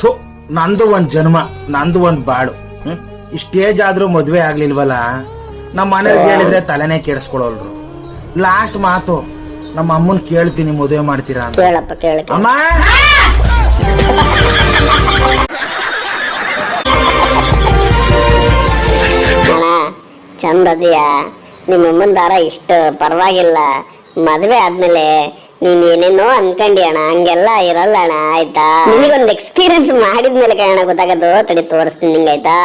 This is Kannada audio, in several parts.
ಥು ನಂದು ಒಂದು ಜನ್ಮ ನಂದು ಒಂದು ಬಾಳು. ಇಷ್ಟೇಜ್ ಈ ಸ್ಟೇಜ್ ಆದ್ರೂ ಮದುವೆ ಆಗ್ಲಿಲ್ವಲ್ಲ? ನಮ್ಮ ಮನೇಲಿ ಹೇಳಿದ್ರೆ ತಲೆನೇ ಕೆಡಿಸ್ಕೊಳಲ್ರು. ಲಾಸ್ಟ್ ಮಾತು ನಮ್ಮ ಅಮ್ಮನ್ ಕೇಳ್ತೀನಿ ಮದುವೆ ಮಾಡ್ತೀರಾ ಅಂತ. ಕೇಳಪ್ಪ ಕೇಳ ಅಮ್ಮ! ಅಣ್ಣ ಚಂದ ಅದೀಯ ನಿಮ್ಮ ಅಮ್ಮನ ದಾರ ಇಷ್ಟು ಪರವಾಗಿಲ್ಲ. ಮದುವೆ ಆದ್ಮೇಲೆ ನೀನ್ ಏನೇನೋ ಅನ್ಕಂಡಿ ಅಣ್ಣ ಹಂಗೆಲ್ಲ ಇರಲ್ಲ ಅಣ್ಣ ಆಯ್ತಾ? ನಿನಗೊಂದು ಎಕ್ಸ್ಪೀರಿಯನ್ಸ್ ಮಾಡಿದ್ಮೇಲೆ ಕಣ ಗೊತ್ತಾಗದು? ತಡಿ ತೋರಿಸ್ತೀನಿ ನಿಂಗೆ ಆಯ್ತಾ?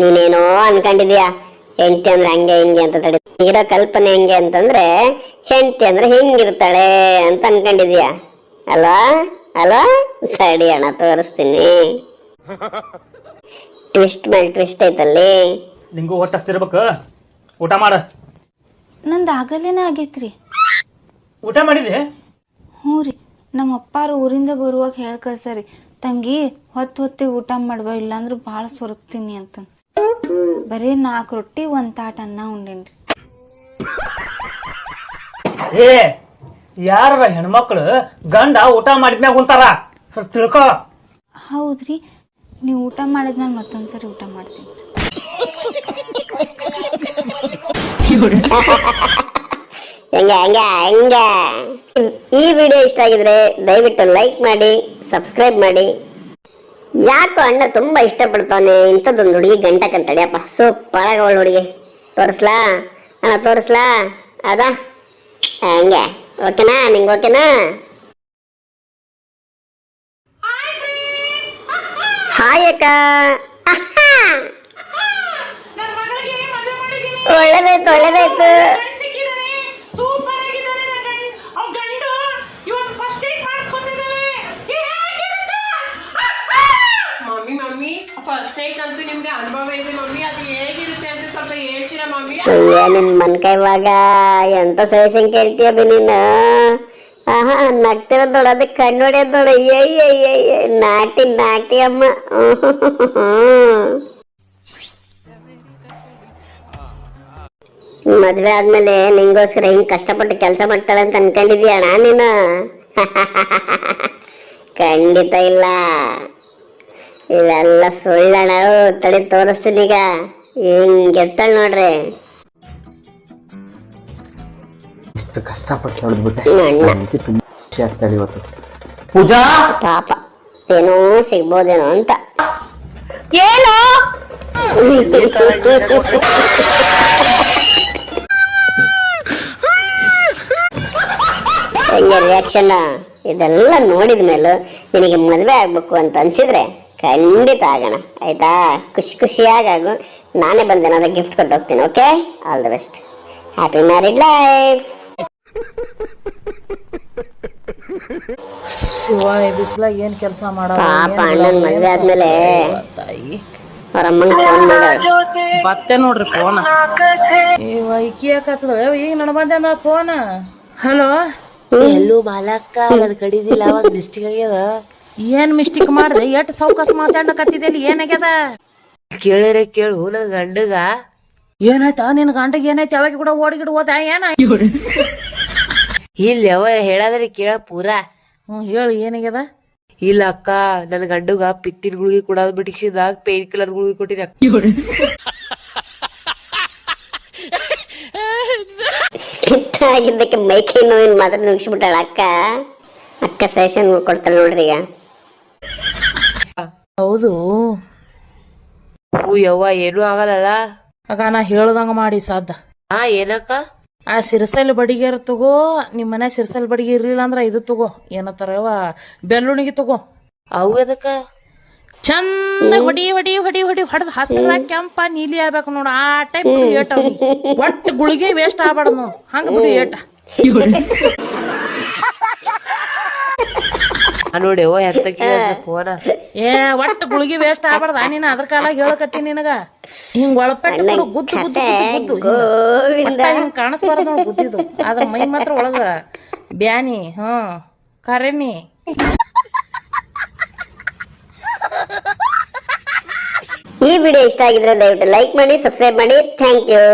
ನೀನೇನೋ ಅನ್ಕೊಂಡಿದ್ಯಾ? ಹೆಂಡತಿ ಅಂದ್ರೆ ಹಂಗೆ ಹಿಂಗೆ ಅಂತ ತಡಿ. ಇರೋ ಕಲ್ಪನೆ ಹೆಂಗೆ ಅಂತಂದ್ರೆ ಹೆಂಡತಿ ಅಂದ್ರೆ ಹೆಂಗಿರ್ತಾಳೆ ಅಂತ ಅನ್ಕೊಂಡಿದ್ಯಾ? ಅಲ್ವಾ ಅಲ್ವಾ ತಡಿ ಅಣ್ಣ ತೋರಿಸ್ತೀನಿ. ಟ್ವಿಸ್ಟ್ ಮೇಲೆ ಟ್ವಿಸ್ಟ್ ಐತಲ್ಲಿ ನಿಂಗೂ ಹೊಟ್ಟೆ ಹಸ್ತಿರ್ಬೇಕು. ಊಟ ಮಾಡ. ನಂದು ಆಗಲೇನ ಆಗೈತ್ರಿ. ಊಟ ಮಾಡಿದೆ ಹ್ಞೂ ರೀ. ನಮ್ಮ ಅಪ್ಪಾರು ಊರಿಂದ ಬರುವಾಗ ಹೇಳಿ ಸರಿ ತಂಗಿ ಹೊತ್ತು ಹೊತ್ತಿಗೆ ಊಟ ಮಾಡುವ ಇಲ್ಲಾಂದ್ರೆ ಭಾಳ ಸೊರಗ್ತೀನಿ ಅಂತ. ಬರೀ ನಾಲ್ಕು ರೊಟ್ಟಿ ಒಂದು ತಾಟ ಅನ್ನ ಉಂಡೇನ್ರಿ ಏ ಯಾರ ಹೆಣ್ಮಕ್ಳು ಗಂಡ ಊಟ ಮಾಡಿದ್ಮ್ಯಾಗ ಕುಂತಾರ ಸರ್ ತಿಳ್ಕೊ. ಹೌದ್ರಿ ನೀವು ಊಟ ಮಾಡಿದ್ಮೇಲೆ ಮತ್ತೊಂದು ಸರಿ ಊಟ ಮಾಡ್ತೀನಿ. ಹೆಂಗ ಹೆಂಗ ಹೆಂಗ. ಈ ವಿಡಿಯೋ ಇಷ್ಟ ಆಗಿದ್ರೆ ದಯವಿಟ್ಟು ಲೈಕ್ ಮಾಡಿ ಸಬ್ಸ್ಕ್ರೈಬ್ ಮಾಡಿ. ಯಾಕೋ ಅಣ್ಣ ತುಂಬಾ ಇಷ್ಟಪಡ್ತಾನೆ ಇಂಥದ್ದೊಂದು ಹುಡುಗಿ ಗಂಟ ಕಂತಡಿಯಪ್ಪ ಸೂಪರ್ ಆಗಿ ಅವಳು ಹುಡುಗಿ. ತೋರಿಸ್ಲಾ? ಅಣ್ಣ ತೋರಿಸ್ಲಾ? ಅದಾ? ಹಂಗೆ. ಓಕೆನಾ ನಿಂಗೆ ಓಕೆನಾ ಹಾಯ್ ಅಕ್ಕ. ಒಳ್ಳೇದಾಯ್ತು ಒಳ್ಳೇದಾಯ್ತು ಸಿಕ್ಕಿದಾನೆ ಸೂಪರ್ ಆಗಿದ್ದಾನೆ ನನ್ನ ಗಂಡ ಅವ್ನ್ ಗಂಡು ಇವತ್ತು ಫಸ್ಟ್ ಏಡ್ ಮಾಡಿಸ್ಕೊತಿದ್ದಾನೆ ಹೇಗಿರುತ್ತೆ ಮಮ್ಮಿ ಮಮ್ಮಿ ಫಸ್ಟ್ ಏಡ್ ಅಂತೂ ನಿಮ್ಗೆ ಇದೆ ಅದು ಅಂತ ಸ್ವಲ್ಪ ಮಮ್ಮಿ? ಅಯ್ಯ, ನಿನ್ ಮನ್ಕೈವಾಗ ಎಂತ ಸಜೆಷನ್ ಕೇಳ್ತೀಯ ಬಿ ನೀನು? ಆಹಾ ನಗ್ತಿರೋದ್ ನೋಡು ಅದಕ್ಕೆ ಕಣ್ಣು ಹೊಡೆಯೋದ್ ನೋಡು ಅಯ್ಯಯ್ಯಯ್ಯ ನಾಟಿ ನಾಟಿ ಅಮ್ಮ. ಮದ್ವೆ ಆದ್ಮೇಲೆ ನಿಂಗೋಸ್ಕರ ಹಿಂಗ್ ಕಷ್ಟಪಟ್ಟು ಕೆಲಸ ಮಾಡ್ತಾಳೆ ಅಂತ ಅನ್ಕೊಂಡಿದ್ಯ ನೀನು? ಖಂಡಿತ ಇಲ್ಲ. ಇವೆಲ್ಲ ಸುಳ್ಳಣ ತಡಿ ತೋರಿಸ್ತೀನಿ ಈಗ. ಹಿಂಗೆ ಎತ್ತಾಳ ನೋಡ್ರಿ. ಇಷ್ಟು ಕಷ್ಟಪಟ್ಟು ಹೊಡೆದ್ಬಿಟ್ಟೆ ತುಂಬ ಖುಷಿ ಆಗ್ತಾಳೆ ಇವತ್ತು. ಪೂಜಾ! ಪಾಪ ಏನೋ ಸಿಗ್ಬೋದೇನೋ ಅಂತ. ಏನು? ಹೆಂಗೆ ರಿಯಾಕ್ಷನ್ ಇದೆಲ್ಲ ನೋಡಿದ ಮೇಲೆ ನಿನಗೆ ಮದುವೆ ಆಗ್ಬೇಕು ಅಂತ ಅನ್ಸಿದ್ರೆ ಖಂಡಿತ ಆಗೋಣ. ಐತಾ ಖುಷಿ ಖುಷಿಯಾಗಿ ಆಗು. ನಾನೇ ಬಂದೆ ನಾನು ಗಿಫ್ಟ್ ಕೊಟ್ಟು ಹೋಗ್ತೀನಿ okay all the best happy married life Shiva ಈ ಬಿಸ್ಲಾಗ ಏನ್ ಕೆಲಸ ಮಾಡೋ ಪಾಪ ಅಣ್ಣನ ಮದುವೆ ಆದ್ಮೇಲೆ ತಾಯಿ. ಅವ್ರ ಅಮ್ಮಂಗೆ ಫೋನ್ ಮಾಡೋಳು ಬತ್ತೆ ನೋಡ್ರಿ ಫೋನ್ ಈ ವೈಕಿ ಯಾಕತ್ತದ ಈಗ ನಡ್ ಬಂದ ಫೋನ್ ಹಲೋ? ಎಲ್ಲೂ ಮಾಲಕ್ಕ ನನ್ ಕಡಿದಿಲ್ಲ ಒಂದ್ ಮಿಸ್ಟೇಕ್ ಆಗ್ಯದ. ಏನ್ ಮಿಸ್ಟೇಕ್ ಮಾಡ್ದೆ? ಎಷ್ಟ್ ಸೌಕಸ್ ಮಾತಾಡಕತ್ತಿದ್ದಲ್ಲಿ ಏನಾಗ್ಯದ ಕೇಳಿರೆ ಕೇಳು ನನ್ ಗಂಡಗ. ಏನಾಯ್ತ? ನಿನ್ ಗಂಡಗ ಏನಾಯ್ತ? ಯಾವಾಗ ಕೂಡ ಓಡಗಿಡ ಹೋದ? ಏನ? ಇಲ್ಲ ಯಾವ ಹೇಳಾದ್ರೆ ಕೇಳ ಪೂರಾ. ಹ್ಮ್ ಹೇಳು ಏನಾಗ್ಯದ ಇಲ್ಲ ಅಕ್ಕ ನನ್ ಗಂಡಗ ಪಿತ್ತಿನ ಗುಳಿಗೆ ಕೊಡೋದ್ ಬಿಟ್ಟಿಸಿದಾಗ ಪೇನ್ ಕಿಲ್ಲರ್ ಗುಳಿಗೆ ಕೊಟ್ಟಿದ್ದೆ ಅಕ್ಕಿ. ಆಗಿದ್ದಕ್ಕೆ ಮೈಕೈ ನೋವಿನ ಮಾತ್ರ ನುಗ್ಸಿಬಿಟ್ಟಾಳ ಅಕ್ಕ. ಅಕ್ಕ ಸೆಷನ್ ಕೊಡ್ತಾಳೆ ನೋಡ್ರಿ ಈಗ. ಹೌದು. ಹೂ ಯವ್ವ ಏನೂ ಆಗಲ್ಲಲ್ಲ. ಆಗ ನಾ ಹೇಳ್ದಂಗ ಮಾಡಿ ಸಾಧ್ಯ. ಹಾ ಏನಕ್ಕ? ಆ ಸಿರಸಲ್ ಬಡಿಗೆ ತಗೋ ನಿಮ್ಮ ಮನೆ ಸಿರಸಲ್ ಬಡಿಗೆ ಇರ್ಲಿಲ್ಲ ಅಂದ್ರ ಇದು ತಗೋ. ಏನತ್ತಾರವ ಬೆಳ್ಳುಣಿಗೆ ತಗೋ. ಅವು ಅದಕ್ಕ ಚಂದ ಹೊಡಿ ಹೊಡಿ ಹೊಡಿ ಹೊಡಿ ಹೊಡೆದ್ ಹಸಿರ ಕೆಂಪ ನೀಲಿ ಆಗ್ಬೇಕು ನೋಡು. ಆ ಟೈಪ್ ಏಟ ಒಟ್ಟ ಒಟ್ಟು ಗುಳಿಗೆ ವೇಸ್ಟ್ ಆಗ್ಬಾರ್ದು ನೋಡು. ಹಂಗ ಬಿಡಿ ಏಟ ಆ ನೋಡಿ ಓ ಎತ್ತಕ್ಕೆ ಫೋನ ಏ ಒಟ್ಟು ಗುಳಿಗೆ ವೇಸ್ಟ್ ಆಗ್ಬಾರ್ದ. ನೀನು ಅದ್ರ ಕಾಲಾಗ ಹೇಳಕತ್ತಿ ನಿನಗ. ಹಿಂಗ್ ಒಳಪೆಟ್ಟು ಗುದ್ದು ಗುದ್ದು ಗುದ್ದು ಗುದ್ದು ಹಿಂಗ. ಕಾಣಿಸ್ಬಾರ್ದು ನೋಡು ಗುದ್ದಿದ್ದು. ಆದ್ರ ಮೈ ಮಾತ್ರ ಒಳಗ ಬ್ಯಾನಿ ಹ್ಮ್ ಕರೆನಿ ಈ ವಿಡಿಯೋ ಇಷ್ಟ ಆಗಿದ್ರೆ ದಯವಿಟ್ಟು ಲೈಕ್ ಮಾಡಿ ಸಬ್ಸ್ಕ್ರೈಬ್ ಮಾಡಿ. Thank you